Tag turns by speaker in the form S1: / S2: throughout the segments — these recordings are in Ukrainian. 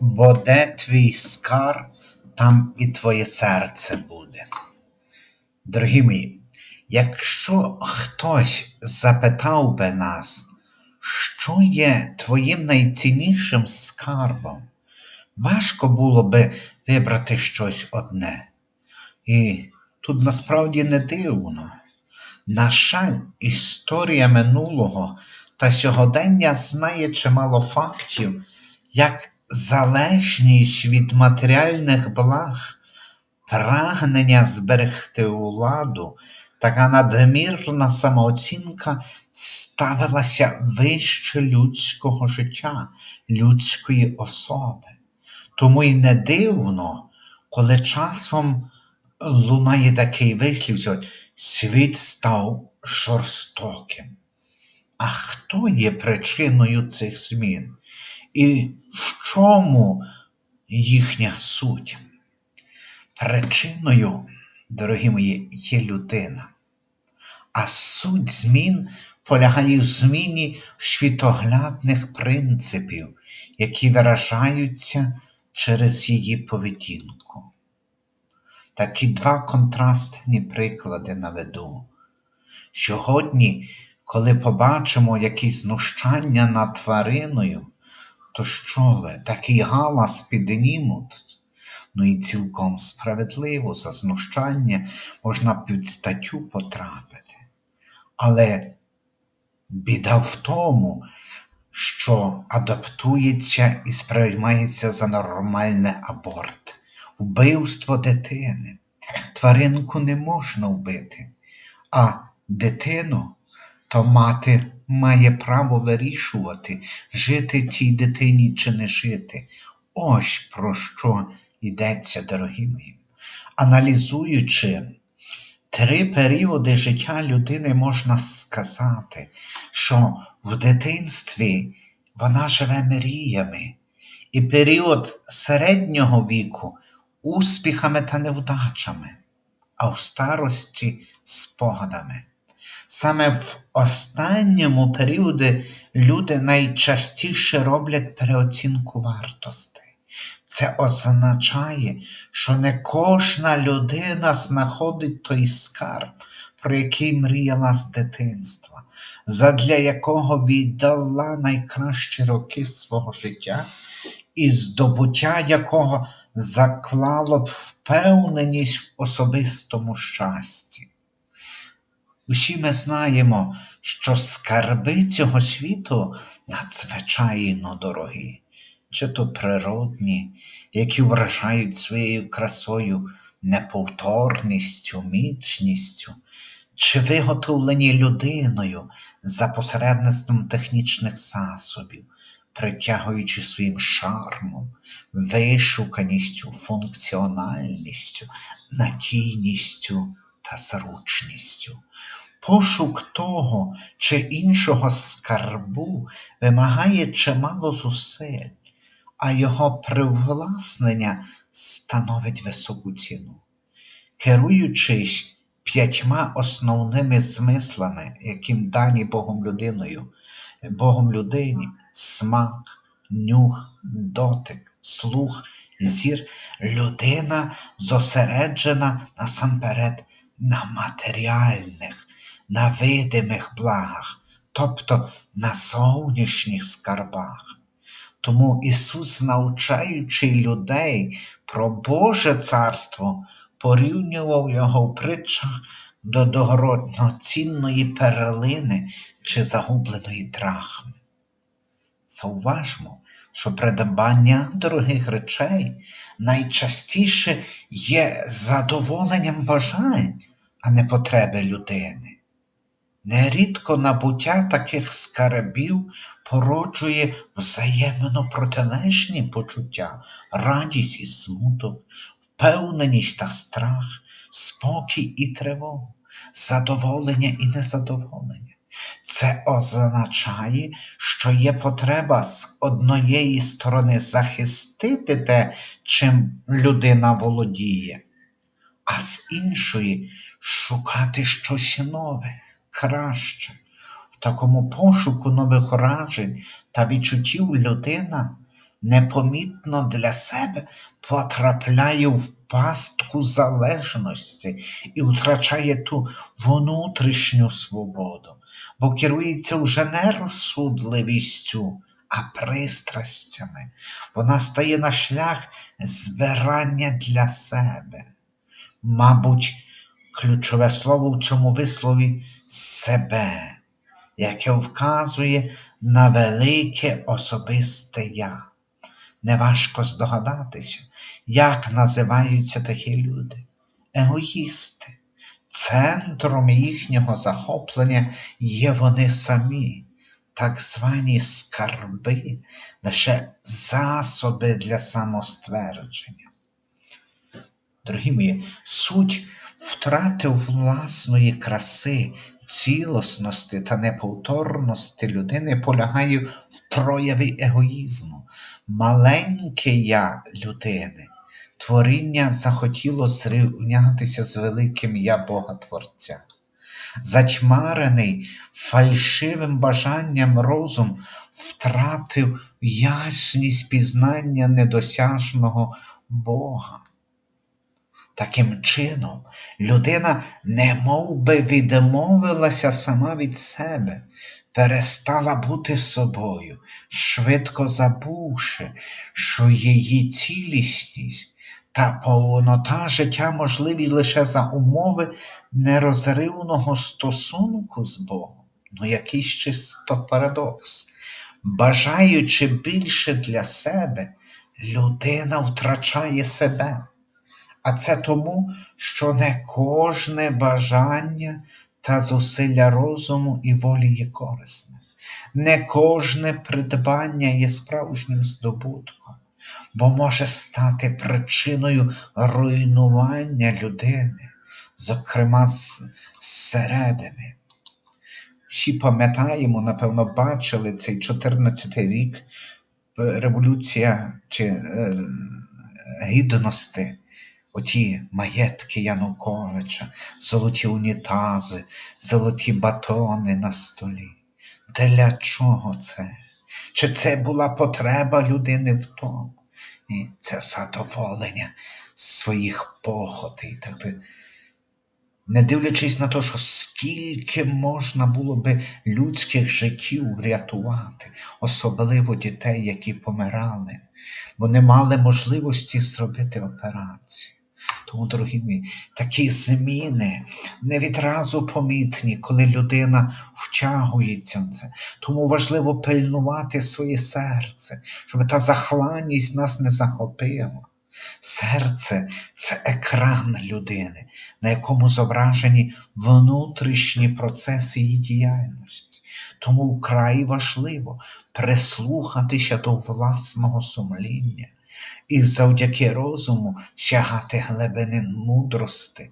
S1: бо де твій скарб, там і твоє серце буде. Дорогі мої, якщо хтось запитав би нас, що є твоїм найціннішим скарбом, важко було би вибрати щось одне. І тут насправді не дивно. На жаль, історія минулого та сьогодення знає чимало фактів, як залежність від матеріальних благ, прагнення зберегти владу, така надмірна самооцінка ставилася вище людського життя, людської особи. Тому й не дивно, коли часом лунає такий вислів, що світ став жорстоким. А хто є причиною цих змін? І в чому їхня суть? Причиною, дорогі мої, є людина. А суть змін полягає в зміні світоглядних принципів, які виражаються через її поведінку. Такі два контрастні приклади наведу. Сьогодні, коли побачимо якісь знущання над твариною, то що ви, такий галас піднімуть? Ну і цілком справедливо за знущання можна під статтю потрапити. Але біда в тому, що адаптується і сприймається за нормальний аборт, вбивство дитини. Тваринку не можна вбити, а дитину то мати має право вирішувати, жити тій дитині чи не жити. Ось про що йдеться, дорогі мої. Аналізуючи три періоди життя людини, можна сказати, що в дитинстві вона живе мріями, і період середнього віку успіхами та невдачами, а в старості спогадами. Саме в останньому періоді люди найчастіше роблять переоцінку вартостей. Це означає, що не кожна людина знаходить той скарб, про який мріяла з дитинства, задля якого віддала найкращі роки свого життя, і здобуття якого заклало б впевненість в особистому щасті. Усі ми знаємо, що скарби цього світу надзвичайно дорогі, чи то природні, які вражають своєю красою, неповторністю, міцністю, чи виготовлені людиною за посередництвом технічних засобів, притягуючи своїм шармом, вишуканістю, функціональністю, надійністю та зручністю. Пошук того чи іншого скарбу вимагає чимало зусиль, а його привласнення становить високу ціну. Керуючись п'ятьма основними змислами, яким дані Богом людиною, Богом людині, смак, нюх, дотик, слух, зір, людина зосереджена насамперед на матеріальних, на видимих благах, тобто на зовнішніх скарбах. Тому Ісус, навчаючи людей про Боже Царство, порівнював його в притчах до дорогоцінної перлини чи загубленої драхми. Зауважмо, що придбання дорогих речей найчастіше є задоволенням бажань, а не потреби людини. Нерідко набуття таких скарбів породжує взаємно протилежні почуття, радість і смуток, впевненість та страх, спокій і тривогу, задоволення і незадоволення. Це означає, що є потреба з однієї сторони захистити те, чим людина володіє, а з іншої шукати щось нове, краще. В такому пошуку нових вражень та відчуттів людина непомітно для себе потрапляє в пастку залежності і втрачає ту внутрішню свободу, бо керується вже не розсудливістю, а пристрастями. Вона стає на шлях збирання для себе. Мабуть, ключове слово в цьому вислові себе, яке вказує на велике особисте я. Неважко здогадатися, як називаються такі люди. Егоїсти. Центром їхнього захоплення є вони самі, так звані скарби, лише засоби для самоствердження. Дорогі мої, суть втрати власної краси, цілісності та неповторності людини полягає в прояві егоїзму. Маленьке я людини. Творіння захотіло зрівнятися з великим я Бога Творця. Затьмарений фальшивим бажанням розум втратив ясність пізнання недосяжного Бога. Таким чином, людина немов би відмовилася сама від себе, перестала бути собою, швидко забувши, що її цілісність та повнота життя можливі лише за умови нерозривного стосунку з Богом. Ну, якийсь чисто парадокс. Бажаючи більше для себе, людина втрачає себе. А це тому, що не кожне бажання та зусилля розуму і волі є корисне, не кожне придбання є справжнім здобутком, бо може стати причиною руйнування людини, зокрема зсередини. Всі пам'ятаємо, напевно, бачили цей 14 рік революція чи е, гідності оті маєтки Януковича, золоті унітази, золоті батони на столі. Для чого це? Чи це була потреба людини в тому? Ні, це задоволення своїх похотей. Так, не дивлячись на те, що скільки можна було би людських життів врятувати, особливо дітей, які помирали, бо не мали можливості зробити операцію. Тому, дорогі мої, такі зміни не відразу помітні, коли людина втягується в це. Тому важливо пильнувати своє серце, щоб та захланність нас не захопила. Серце це екран людини, на якому зображені внутрішні процеси її діяльності. Тому вкрай важливо прислухатися до власного сумління і завдяки розуму сягати глибини мудрости,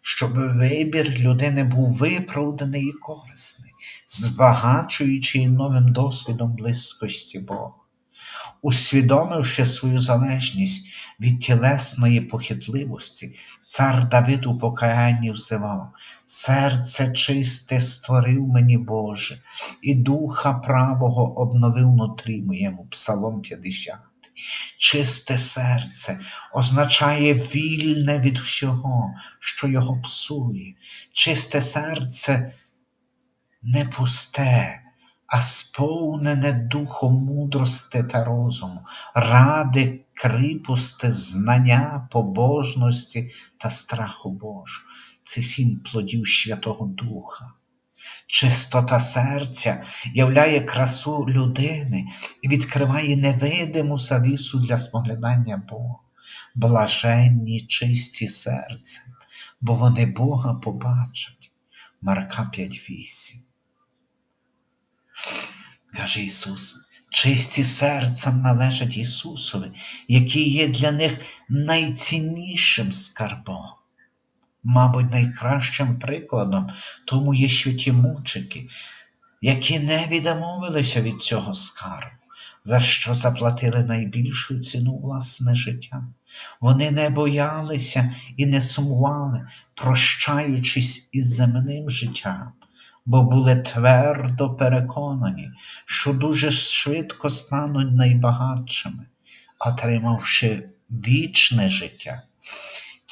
S1: щоб вибір людини був виправданий і корисний, збагачуючи новим досвідом близькості Бога. Усвідомивши свою залежність від тілесної похитливості, цар Давид у покаянні взивав, серце чисте створив мені Боже, і духа правого обновив внутрі моєму, Псалом 50. Чисте серце означає вільне від всього, що його псує. Чисте серце не пусте, а сповнене духом мудрости та розуму, ради, кріпости, знання, побожності та страху Божого. Це сім плодів Святого Духа. Чистота серця являє красу людини і відкриває невидиму завісу для споглядання Бога, блаженні чисті серцем, бо вони Бога побачать. Марка 5.8. Каже Ісус, чисті серцем належать Ісусові, який є для них найціннішим скарбом. Мабуть, найкращим прикладом тому є святі мучики, які не відмовилися від цього скарбу, за що заплатили найбільшу ціну власне життя. Вони не боялися і не сумували, прощаючись із земним життям, бо були твердо переконані, що дуже швидко стануть найбагатшими. отримавши вічне життя.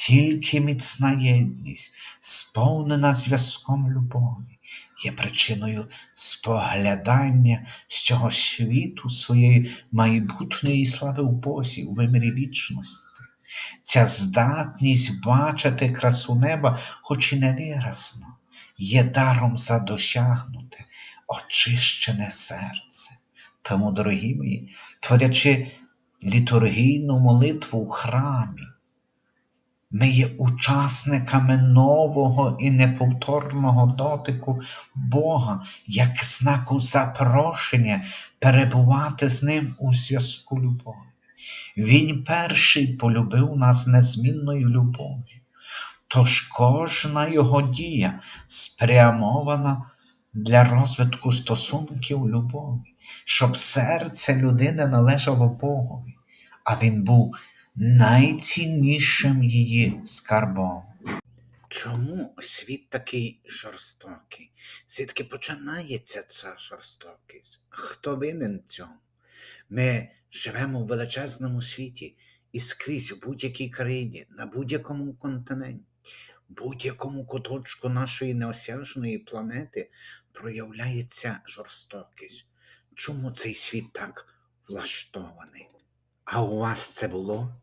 S1: Тільки міцна єдність, сповнена зв'язком любові, є причиною споглядання з цього світу своєї майбутньої слави у Бозі у вимірі вічності. Ця здатність бачити красу неба, хоч і невиразно, є даром за досягнуте, очищене серце. Тому, дорогі мої, творячи літургійну молитву в храмі, ми є учасниками нового і неповторного дотику Бога, як знаку запрошення перебувати з Ним у зв'язку любові. Він перший полюбив нас незмінною любов'ю. Тож кожна його дія спрямована для розвитку стосунків любові, щоб серце людини належало Богові, а він був найціннішим її скарбом. Чому світ такий жорстокий? Звідки починається ця жорстокість? Хто винен цьому? Ми живемо в величезному світі і скрізь у будь-якій країні, на будь-якому континенті, будь-якому куточку нашої неосяжної планети проявляється жорстокість. Чому цей світ так влаштований? А у вас це було?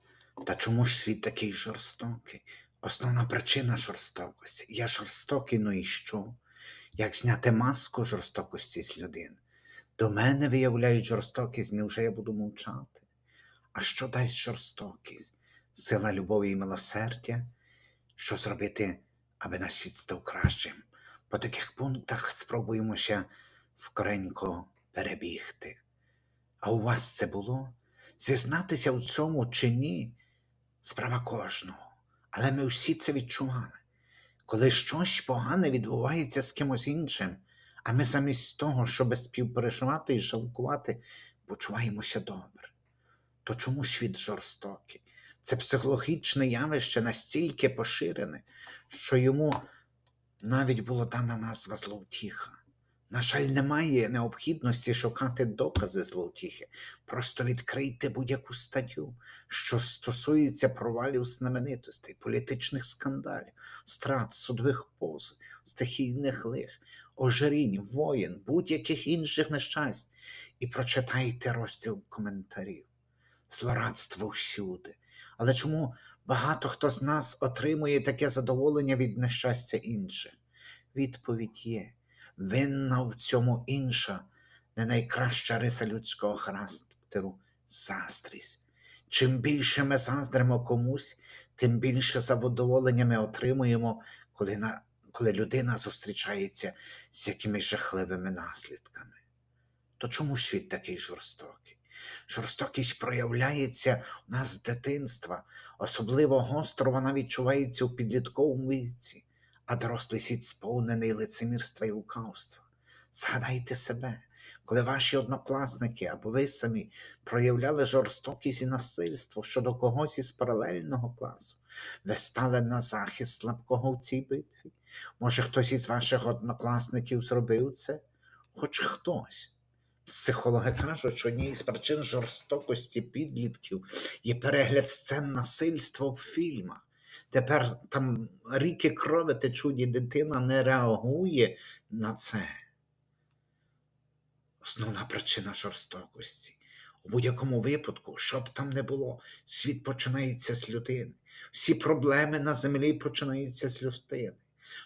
S1: Та чому ж світ такий жорстокий? Основна причина жорстокості. Я жорстокий, ну і що? Як зняти маску жорстокості з людини? До мене виявляють жорстокість, невже я буду мовчати? А що дасть жорстокість? Сила любові і милосердя? Що зробити, аби наш світ став кращим? По таких пунктах спробуємо ще скоренько перебігти. А у вас це було? Зізнатися в цьому чи ні? Справа кожного. Але ми всі це відчували. Коли щось погане відбувається з кимось іншим, а ми замість того, щоб співпереживати і жалкувати, почуваємося добре. То чому світ жорстокий? Це психологічне явище настільки поширене, що йому навіть була дана назва зловтіха. На жаль, немає необхідності шукати докази зловтіхи. Просто відкрийте будь-яку статтю, що стосується провалів знаменитостей, політичних скандалів, страт, судових позов, стихійних лих, ожирінь, воєн, будь-яких інших нещасть, і прочитайте розділ коментарів. Злорадство всюди. Але чому багато хто з нас отримує таке задоволення від нещастя інших? Відповідь є винна в цьому інша, не найкраща риса людського характеру заздрість. Чим більше ми заздримо комусь, тим більше задоволення ми отримуємо, коли, на, коли людина зустрічається з якимись жахливими наслідками. То чому світ такий жорстокий? Жорстокість проявляється у нас з дитинства, особливо гостро вона відчувається у підлітковому віці а дорослий світ сповнений лицемірства і лукавства. Згадайте себе, коли ваші однокласники або ви самі проявляли жорстокість і насильство щодо когось із паралельного класу, ви стали на захист слабкого в цій битві. Може, хтось із ваших однокласників зробив це? Хоч хтось. Психологи кажуть, що однією з причин жорстокості підлітків є перегляд сцен насильства в фільмах. Тепер там ріки крові течуть, і дитина не реагує на це. Основна причина жорстокості. У будь-якому випадку, що б там не було, світ починається з людини. Всі проблеми на землі починаються з людини.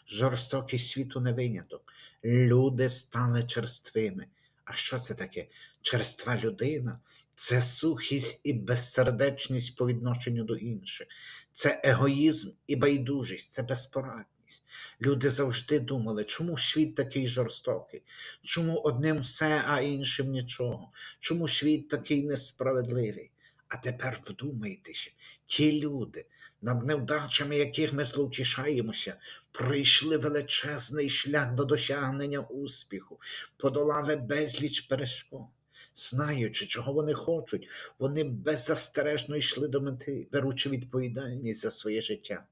S1: Жорстокість світу не виняток. Люди стали черствими. А що це таке? Черства людина це сухість і безсердечність по відношенню до інших, це егоїзм і байдужість, це безпорадність. Люди завжди думали, чому світ такий жорстокий, чому одним все, а іншим нічого, чому світ такий несправедливий. А тепер вдумайтеся, ті люди, над невдачами яких ми зловтішаємося, пройшли величезний шлях до досягнення успіху, подолали безліч перешкод. Знаючи, чого вони хочуть, вони беззастережно йшли до мети, беручи відповідальність за своє життя.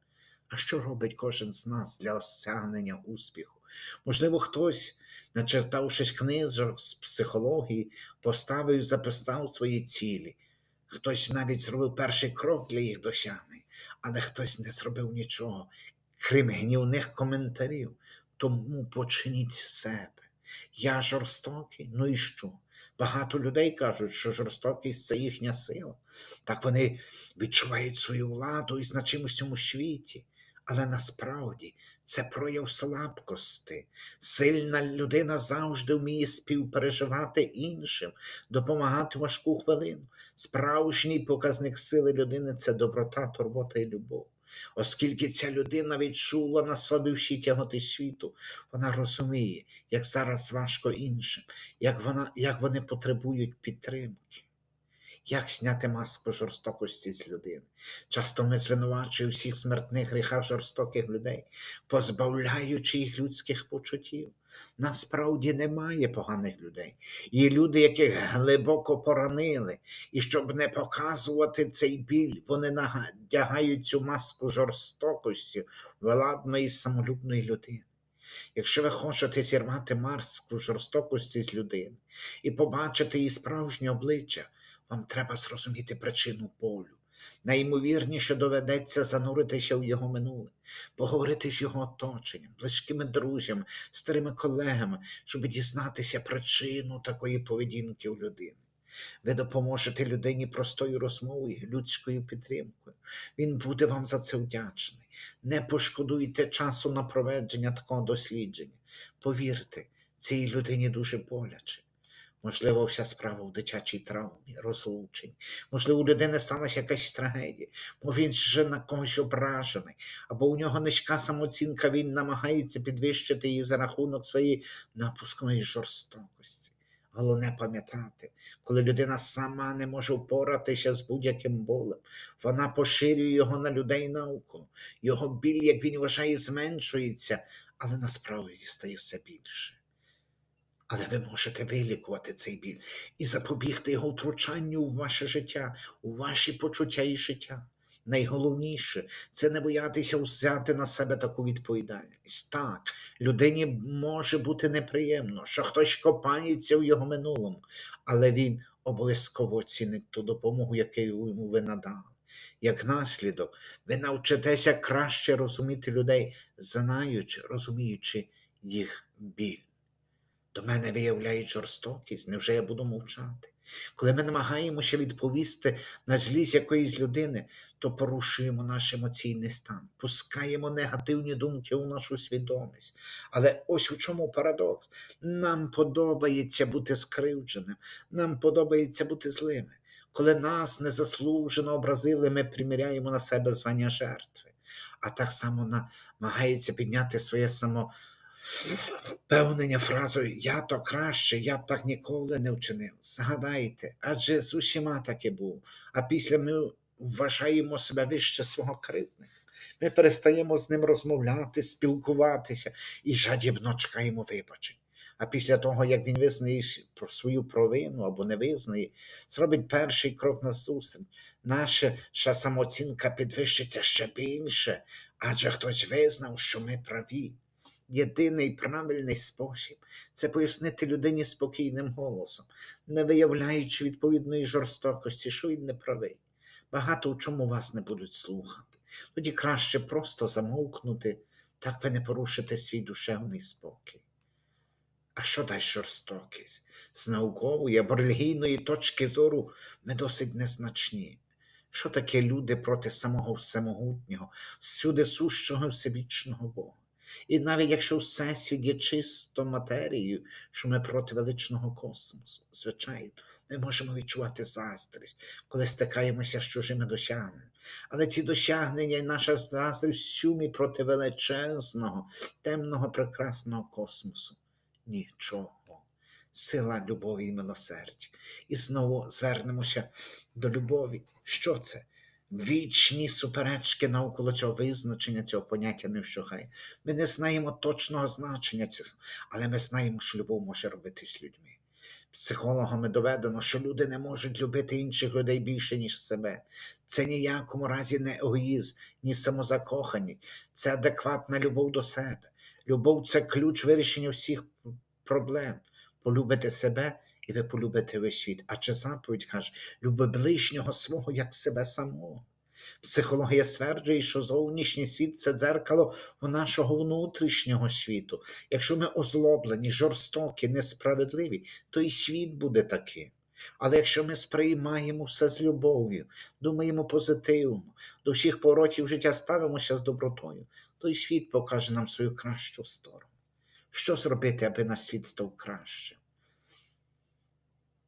S1: А що робить кожен з нас для осягнення успіху? Можливо, хтось, начертавшись книжок з психології, поставив, записав свої цілі. Хтось навіть зробив перший крок для їх досягнень, але хтось не зробив нічого, крім гнівних коментарів. Тому почніть з себе. Я жорстокий, ну і що? Багато людей кажуть, що жорстокість це їхня сила. Так вони відчувають свою владу і значимість цьому світі. Але насправді це прояв слабкості. Сильна людина завжди вміє співпереживати іншим, допомагати важку хвилину. Справжній показник сили людини це доброта, турбота і любов. Оскільки ця людина відчула на собі всі тяготи світу, вона розуміє, як зараз важко іншим, як, вона, як вони потребують підтримки. Як зняти маску жорстокості з людини? Часто ми звинувачуємо всіх смертних гріхах жорстоких людей, позбавляючи їх людських почуттів. Насправді немає поганих людей. Є люди, яких глибоко поранили, і щоб не показувати цей біль, вони надягають цю маску жорстокості владної самолюбної людини. Якщо ви хочете зірвати маску жорстокості з людини і побачити її справжнє обличчя, вам треба зрозуміти причину болю. Найімовірніше доведеться зануритися в його минуле, поговорити з його оточенням, близькими друзями, старими колегами, щоб дізнатися причину такої поведінки у людини. Ви допоможете людині простою розмовою, людською підтримкою. Він буде вам за це вдячний. Не пошкодуйте часу на проведення такого дослідження. Повірте, цій людині дуже боляче. Можливо, вся справа в дитячій травмі, розлученні. Можливо, у людини сталася якась трагедія, може він вже на когось ображений, або у нього низька самооцінка, він намагається підвищити її за рахунок своєї напускної жорстокості. Головне пам'ятати, коли людина сама не може впоратися з будь-яким болем, вона поширює його на людей навколо. Його біль, як він вважає, зменшується, але насправді стає все більше. Але ви можете вилікувати цей біль і запобігти його втручанню в ваше життя, у ваші почуття і життя. Найголовніше це не боятися взяти на себе таку відповідальність. Так, людині може бути неприємно, що хтось копається в його минулому, але він обов'язково оцінить ту допомогу, яку йому ви надали. Як наслідок, ви навчитеся краще розуміти людей, знаючи, розуміючи їх біль. До мене виявляють жорстокість, невже я буду мовчати? Коли ми намагаємося відповісти на злість якоїсь людини, то порушуємо наш емоційний стан, пускаємо негативні думки у нашу свідомість. Але ось у чому парадокс. Нам подобається бути скривдженим, нам подобається бути злими. Коли нас незаслужено образили, ми приміряємо на себе звання жертви, а так само намагається підняти своє само впевнення фразою Я то краще, я б так ніколи не вчинив. Згадайте, адже з усіма таки був. А після ми вважаємо себе вище свого кривдника. Ми перестаємо з ним розмовляти, спілкуватися і жадібно чекаємо вибачень. А після того, як він визнає про свою провину або не визнає, зробить перший крок на зустріч. Наша самооцінка підвищиться ще більше, адже хтось визнав, що ми праві. Єдиний правильний спосіб це пояснити людині спокійним голосом, не виявляючи відповідної жорстокості, що він не правий. Багато в чому вас не будуть слухати. Тоді краще просто замовкнути, так ви не порушите свій душевний спокій. А що дасть жорстокість? З наукової або релігійної точки зору ми досить незначні. Що таке люди проти самого всемогутнього, всюди сущого всебічного Бога? І навіть якщо всесвіт є чисто матерією, що ми проти величного космосу, звичайно, ми можемо відчувати заздрість, коли стикаємося з чужими досягненнями. Але ці досягнення і наша заздрість сумі проти величезного, темного, прекрасного космосу. Нічого. Сила любові і милосердя. І знову звернемося до любові. Що це? Вічні суперечки навколо цього визначення, цього поняття не вщухає. Ми не знаємо точного значення цього, але ми знаємо, що любов може робити з людьми. Психологами доведено, що люди не можуть любити інших людей більше, ніж себе. Це ніякому разі не егоїзм, ні самозакоханість, це адекватна любов до себе. Любов це ключ вирішення всіх проблем. Полюбите себе, і ви полюбите весь світ. Адже заповідь каже: люби ближнього свого як себе самого. Психологія стверджує, що зовнішній світ це дзеркало нашого внутрішнього світу. Якщо ми озлоблені, жорстокі, несправедливі, то і світ буде таким. Але якщо ми сприймаємо все з любов'ю, думаємо позитивно, до всіх поворотів життя ставимося з добротою, то й світ покаже нам свою кращу сторону. Що зробити, аби наш світ став кращим?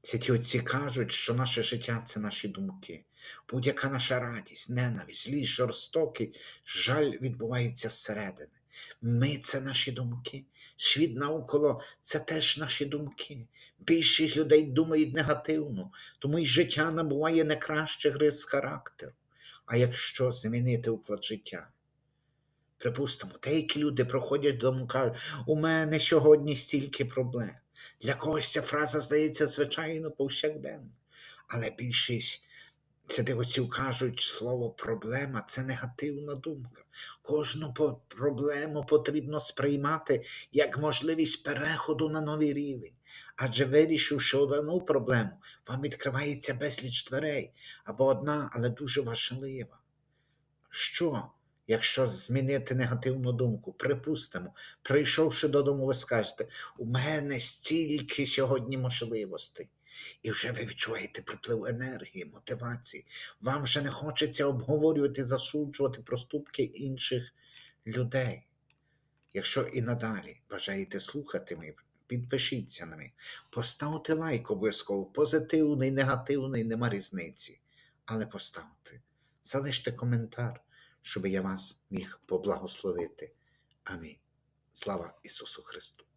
S1: Святі отці кажуть, що наше життя це наші думки. Будь-яка наша радість, ненависть, злість, жорстокий, жаль відбувається зсередини. Ми це наші думки. Світ навколо це теж наші думки. Більшість людей думають негативно, тому й життя набуває не кращих рис характеру. А якщо змінити уклад життя? Припустимо, деякі люди проходять дому, кажуть, у мене сьогодні стільки проблем. Для когось ця фраза здається звичайно повсякденно. Але більшість святих кажуть, слово проблема це негативна думка. Кожну проблему потрібно сприймати як можливість переходу на новий рівень. Адже вирішивши одну проблему, вам відкривається безліч дверей або одна, але дуже важлива. Що, якщо змінити негативну думку? Припустимо, прийшовши додому, ви скажете, у мене стільки сьогодні можливостей. І вже ви відчуваєте приплив енергії, мотивації. Вам вже не хочеться обговорювати, засуджувати проступки інших людей. Якщо і надалі бажаєте слухати мене, підпишіться на мене, поставте лайк обов'язково, позитивний, негативний, нема різниці. Але поставте, залиште коментар, щоб я вас міг поблагословити. Амінь. Слава Ісусу Христу!